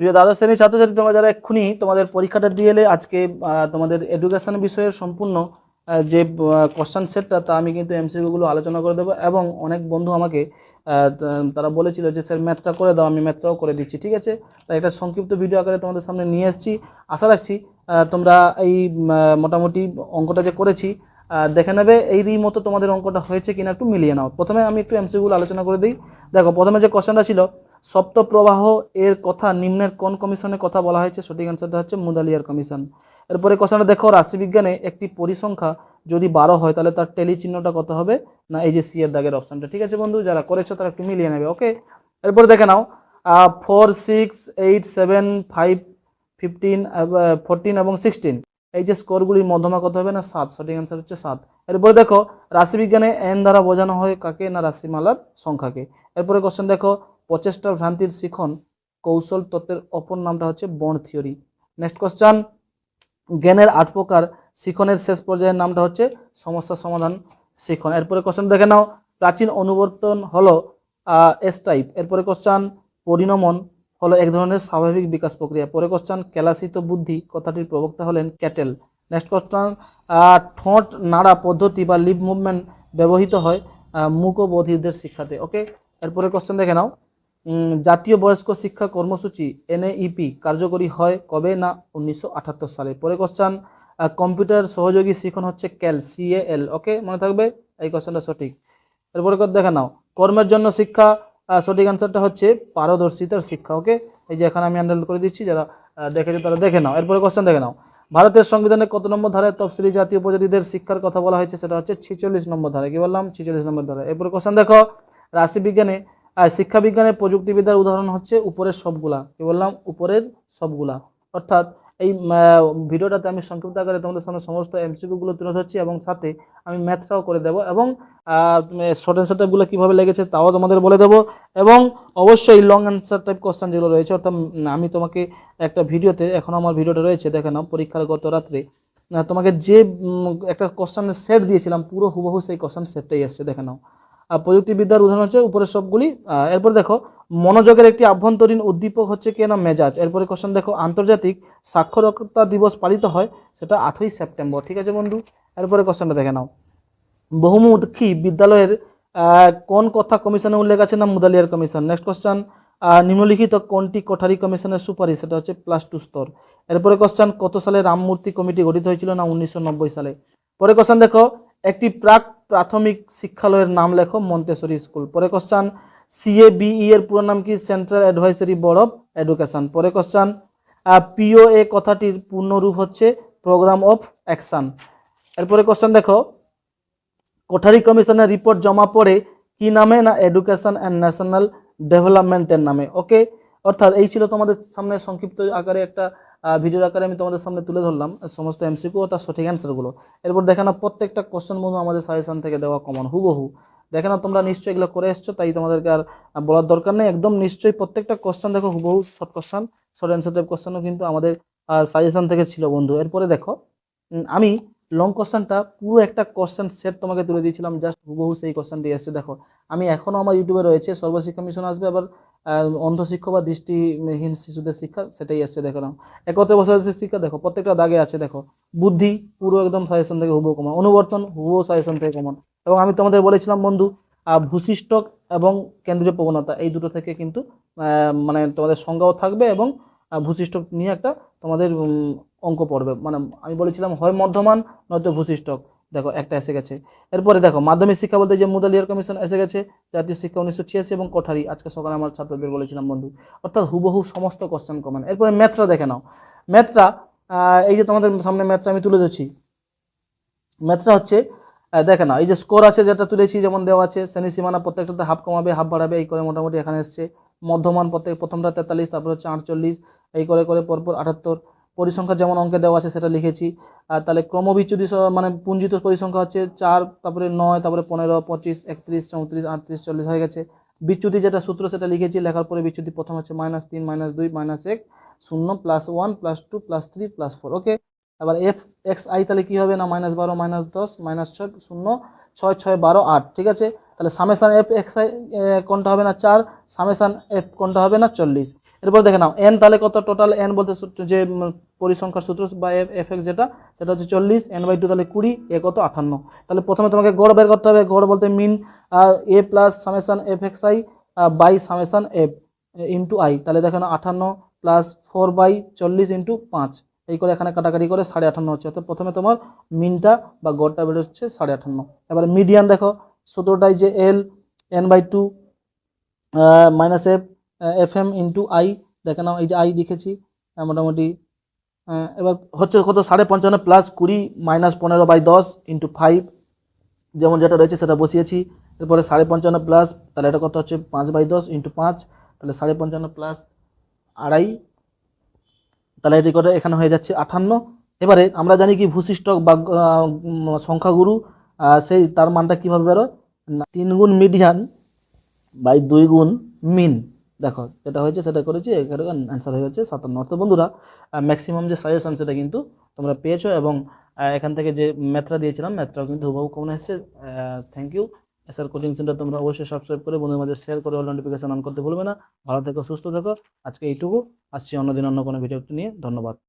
প্রিয় দ্বাদশ শ্রেণির ছাত্রছাত্রী, তোমরা যারা এক্ষুনি তোমাদের পরীক্ষাটা দিয়ে এলে আজকে তোমাদের এডুকেশন বিষয়ের সম্পূর্ণ যে কোশ্চান সেটটা তা আমি কিন্তু এমসিকিউগুলো আলোচনা করে দেবো এবং অনেক বন্ধু আমাকে তারা বলেছিল যে, স্যার ম্যাথটা করে দাও, আমি ম্যাথটাও করে দিচ্ছি। ঠিক আছে? তাই একটা সংক্ষিপ্ত ভিডিও আকারে তোমাদের সামনে নিয়ে এসেছি। আশা রাখছি তোমরা এই মোটামুটি অঙ্কটা যে করেছি দেখে নেবে। এই মতো তোমাদের অঙ্কটা হয়েছে কিনা একটু মিলিয়ে নাও। প্রথমে আমি একটু এমসিকিউগুলো আলোচনা করে দিই। দেখো, প্রথমে যে কোশ্চেনটা ছিল সপ্ত প্রবাহ এর কথা, নিম্নের কোন কমিশনের কথা বলা হয়েছে? সঠিক অ্যান্সারটা হচ্ছে মুদালিয়ার কমিশন। এরপরে কোশ্চেনটা দেখো, রাশিবিজ্ঞানে একটি পরিসংখ্যা যদি বারো হয়, তাহলে তার টেলি চিহ্নটা কত হবে? না, এই যে সি এর দাগের অপশনটা ঠিক আছে বন্ধু, যারা করেছ তারা একটু মিলিয়ে নেবে ওকে এরপরে দেখে নাও four six eight seven five fifteen fourteen এবং সিক্সটিন এই যে স্কোরগুলির মধ্যমা কত হবে? না, সাত। সঠিক অ্যান্সার হচ্ছে সাত। এরপরে দেখো, রাশিবিজ্ঞানে এন দ্বারা বোঝানো হয় কাকে? না, রাশিমালার সংখ্যাকে। এরপরে কোশ্চেন দেখো প্রচেষ্টা ভ্রান্তির শিখন কৌশল তত্ত্বের অপর নামটা হচ্ছে বন্ড থিওরি। নেক্সট কোশ্চেন জ্ঞানের আট প্রকার শিখনের শেষ পর্যায়ের নামটা হচ্ছে সমস্যা সমাধান শিখন। এরপরে কোশ্চেন দেখে নাও প্রাচীন অনুবর্তন হলো এস টাইপ এরপরে কোশ্চেন পরিণমন হলো এক ধরনের স্বাভাবিক বিকাশ প্রক্রিয়া। পরে কোশ্চেন ক্যালাসিত বুদ্ধি কথাটির প্রবক্তা হলেন ক্যাটেল। নেক্সট কোশ্চেন ঠোঁট নাড়া পদ্ধতি বা লিপ মুভমেন্ট ব্যবহৃত হয় আহ, মূক ও বধিরদের শিক্ষাতে। ওকে এরপরে কোশ্চেন দেখে নাও জাতীয় বয়স্ক শিক্ষা কর্মসূচি, এনএইপি, কার্যকরী হয় কবে না উনিশশো আটাত্তর সালে? পরে কোশ্চেন কম্পিউটার সহযোগী শিখন হচ্ছে ক্যাল সিএএল ওকে মনে থাকবে? এই কোশ্চেনটা সঠিক। এরপরে দেখে নাও। কর্মের জন্য শিক্ষা সঠিক অ্যান্সারটা হচ্ছে পারদর্শিতার শিক্ষা। ওকে এই যে এখানে আমি আন্ডারলাইন করে দিচ্ছি, যারা দেখেছে তারা দেখে নাও। এরপরে কোশ্চেন দেখে নাও। ভারতের সংবিধানে কত নম্বর ধারায় তফসিলি জাতীয় উপজাতিদের শিক্ষার কথা বলা হয়েছে? সেটা হচ্ছে ছিচল্লিশ নম্বর ধারায়। কি বললাম? ছিচল্লিশ নম্বর ধারায়। এরপরে কোশ্চেন দেখো। রাশিবিজ্ঞানে আর শিক্ষা বিজ্ঞানে প্রযুক্তিবিদ্যার উদাহরণ হচ্ছে উপরের সবগুলা। কি বললাম? উপরের সবগুলা। অর্থাৎ এই ভিডিওটাতে আমি সংক্ষিপ্ত আকারে তোমাদের সামনে সমস্ত এমসিকিউগুলো তুলে ধরছি এবং সাথে আমি ম্যাথটাও করে দেবো এবং শর্ট অ্যান্সার টাইপগুলো কীভাবে লেগেছে তাও তোমাদের বলে দেবো এবং অবশ্যই লং অ্যান্সার টাইপ কোশ্চেন যেগুলো রয়েছে, অর্থাৎ আমি তোমাকে একটা ভিডিওতে, এখন আমার ভিডিওটা রয়েছে, দেখে নাও, পরীক্ষার গত রাত্রে তোমাকে যে একটা কোশ্চেনের সেট দিয়েছিলাম, পুরো হুবহু সেই কোশ্চেন সেটটাই এসছে দেখে নাও। প্রযুক্তিবিদ্যার উদাহরণ হচ্ছে উপরের সবগুলি। এরপর দেখো, মনোযোগের একটি আভ্যন্তরীণ উদ্দীপক হচ্ছে কি না মেজাজ। এরপরে কোশ্চেন দেখো, আন্তর্জাতিক সাক্ষরতা দিবস পালিত হয় সেটা আটই সেপ্টেম্বর, ঠিক আছে বন্ধু? এরপরে কোশ্চেনটা দেখে নাও। বহুমুখী বিদ্যালয়ের কোন কথা কমিশনে উল্লেখ আছে না মুদালিয়ার কমিশন? নেক্সট কোশ্চেন নিম্নলিখিত কোনটি কোঠারি কমিশনের সুপারিশ? সেটা হচ্ছে প্লাস টু স্তর। এরপরে কোশ্চেন কত সালে রামমূর্তি কমিটি গঠিত হয়েছিল না উনিশশো নব্বই সালে? পরে কোশ্চেন দেখো একটি প্রাক প্রাথমিক শিক্ষালয়ের নাম লেখো মন্তেশ্বরী স্কুল। পরে question C A B E এর পুরো নাম কি? Central advisory board of education পরে কোশ্চেন পিওএ কথাটির পূর্ণরূপ হচ্ছে প্রোগ্রাম অফ অ্যাকশন এরপরে কোশ্চেন দেখো, কোঠারি কমিশনের রিপোর্ট জমা পড়ে কি নামে না এডুকেশন অ্যান্ড ন্যাশনাল ডেভেলপমেন্টের নামে? ওকে অর্থাৎ এই ছিল তোমাদের সামনে সংক্ষিপ্ত আকারে একটা ভিডিওর আকারে আমি তোমাদের সামনে তুলে ধরলাম সমস্ত এমসিকিউ ও তার সঠিক অ্যান্সারগুলো এরপর দেখে না প্রত্যেকটা কোশ্চেন বন্ধু আমাদের সাজেশান থেকে দেওয়া কমন হুবহু। দেখে না তোমরা নিশ্চয়ই এগুলো করে এসছো, তাই তোমাদেরকে আর বলার দরকার নেই। একদম নিশ্চয়ই প্রত্যেকটা কোশ্চেন দেখো, হুবহু short question short answer type কোশ্চেনও কিন্তু আমাদের সাজেশন থেকে ছিল বন্ধু। এরপরে দেখো আমি লং কোশ্চেনটা পুরো একটা কোশ্চেন সেট তোমাকে তুলে দিয়েছিলাম জাস্ট হুবহু সেই কোশ্চেনটি এসছে। দেখো, আমি এখনও আমার ইউটিউবে রয়েছে, সর্বশিক্ষা মিশন আসবে, আবার অন্ধ শিক্ষা বা দৃষ্টিহীন শিশুদের শিক্ষা, সেটাই এসছে দেখো না একত্রে আছে শিক্ষা, দেখো, প্রত্যেকটা দাগে আছে, দেখো। বুদ্ধি পুরো একদম সাজেশন থেকে হুবহু কমন অনুবর্তন হুবহু সাজেশন থেকে কমন এবং আমি তোমাদের বলেছিলাম, বন্ধু ভূশিষ্টক এবং কেন্দ্রীয় প্রবণতা, এই দুটো থেকে কিন্তু মানে তোমাদের সংজ্ঞাও থাকবে এবং ভূশিষ্টক নিয়ে একটা তোমাদের অঙ্ক পড়বে। মানে আমি বলেছিলাম, হয় মধ্যমান নয়তো ভূশিষ্টক। দেখো, একটা এসে গেছে। এরপরে দেখো, মাধ্যমিক শিক্ষা বলতে যে মুদালিয়ার কমিশন এসে গেছে, জাতীয় শিক্ষা উনিশশো ছিয়াশি এবং কোঠারি। আজকে সকালে আমার ছাত্রদের বলেছিলাম, বন্ধু। অর্থাৎ হুবহু সমস্ত কোশ্চেন কমন এরপরে ম্যাথটা দেখে নাও। ম্যাথটা এই যে তোমাদের সামনে ম্যাথটা আমি তুলে ধরছি। ম্যাথটা হচ্ছে দেখে নাও, এই যে স্কোর আছে যেটা তুলেছি, যেমন দেওয়া আছে, শ্রেণি সীমানা প্রত্যেকটাতে হাফ কমাবে হাফ বাড়াবে, এই করে মোটামুটি এখানে এসছে। মধ্যমান প্রত্যেক, প্রথমটা তেতাল্লিশ, তারপর হচ্ছে আটচল্লিশ, এই করে করে, পরপর আটাত্তর পরিসংখ্যা যেমন অঙ্কে দেওয়া আছে, সেটা লিখেছি। আর তাহলে ক্রমবিচ্যুতি মানে পুঞ্জিত পরিসংখ্যা হচ্ছে চার, তারপরে নয়, তারপরে পনেরো, পঁচিশ, একত্রিশ, চৌত্রিশ, আটত্রিশ, চল্লিশ হয়ে গেছে। বিচ্যুতি যেটা সূত্র, সেটা লিখেছি, লেখার পরে বিচ্যুতি প্রথম হচ্ছে মাইনাস তিন মাইনাস দুই মাইনাস এক, শূন্য plus one plus two plus three plus four okay এবার এফ এক্স আই তাহলে কী হবে না? মাইনাস বারো মাইনাস দশ মাইনাস ছয়, শূন্য, ছয় ছয়, বারো, আট, ঠিক আছে? তাহলে সামেসান এফ এক্স আই কোনটা হবে না? চার সামেসান এফ কোনটা হবে না? চল্লিশ। এরপর দেখে নাও এন তাহলে কত? টোটাল এন বলতে যে পরিসংখ্যার সূত্র বা এফ এক্স যেটা, সেটা হচ্ছে চল্লিশ এন বাই টু তাহলে কুড়ি, এ কত? আঠান্ন। তাহলে প্রথমে তোমাকে গড় বের করতে হবে, গড় বলতে mean A plus summation F X I by summation F into I তাহলে দেখে নাও আটান্ন প্লাস ফোর বাই চল্লিশ ইন্টু পাঁচ। এই করে এখানে কাটাকাটি করে সাড়ে আটান্ন হচ্ছে। অর্থাৎ প্রথমে তোমার মিনটা বা গড়টা বেরোচ্ছে সাড়ে আটান্ন এবারে মিডিয়ান দেখো, সতেরোটাই যে L N by two minus F F M into I দেখে নাও, এই যে আই লিখেছি মোটামুটি এবার হচ্ছে কত? সাড়ে পঞ্চান্ন প্লাস কুড়ি মাইনাস পনেরো বাই দশ ইন্টু ফাইভ যেমন যেটা রয়েছে সেটা বসিয়েছি। এরপরে সাড়ে পঞ্চান্ন প্লাস তাহলে এটা কত হচ্ছে? পাঁচ বাই দশ ইন্টু পাঁচ, তাহলে সাড়ে পঞ্চান্ন প্লাস আড়াই, তাহলে এটি করে এখানে হয়ে যাচ্ছে আটান্ন এবারে আমরা জানি কি ভূশিষ্ঠক বা সংখ্যাগুরু সেই তার মানটা কীভাবে বেরোয়? তিন গুণ মিডিয়ান বাই দুই গুণ মিন দেখো, যেটা হয়েছে সেটা করেছি এখানে অ্যান্সার হয়ে যাচ্ছে সাতান্ন। অর্থ বন্ধুরা ম্যাক্সিমাম যে সাজেশন সেটা কিন্তু তোমরা পেয়েছ এবং এখান থেকে যে ম্যাথরা দিয়েছিলাম ম্যাথরাও কিন্তু হুবহু কমন এসেছে। Thank you SR coaching centre তোমরা অবশ্যই সাবস্ক্রাইব করে বন্ধুদের মাঝে শেয়ার করে অল নোটিফিকেশন অন করতে ভুলবে না। ভালো থেকো, সুস্থ থেকো। আজকে এইটুকু। আসছি অন্যদিন অন্য কোনো ভিডিও নিয়ে। ধন্যবাদ।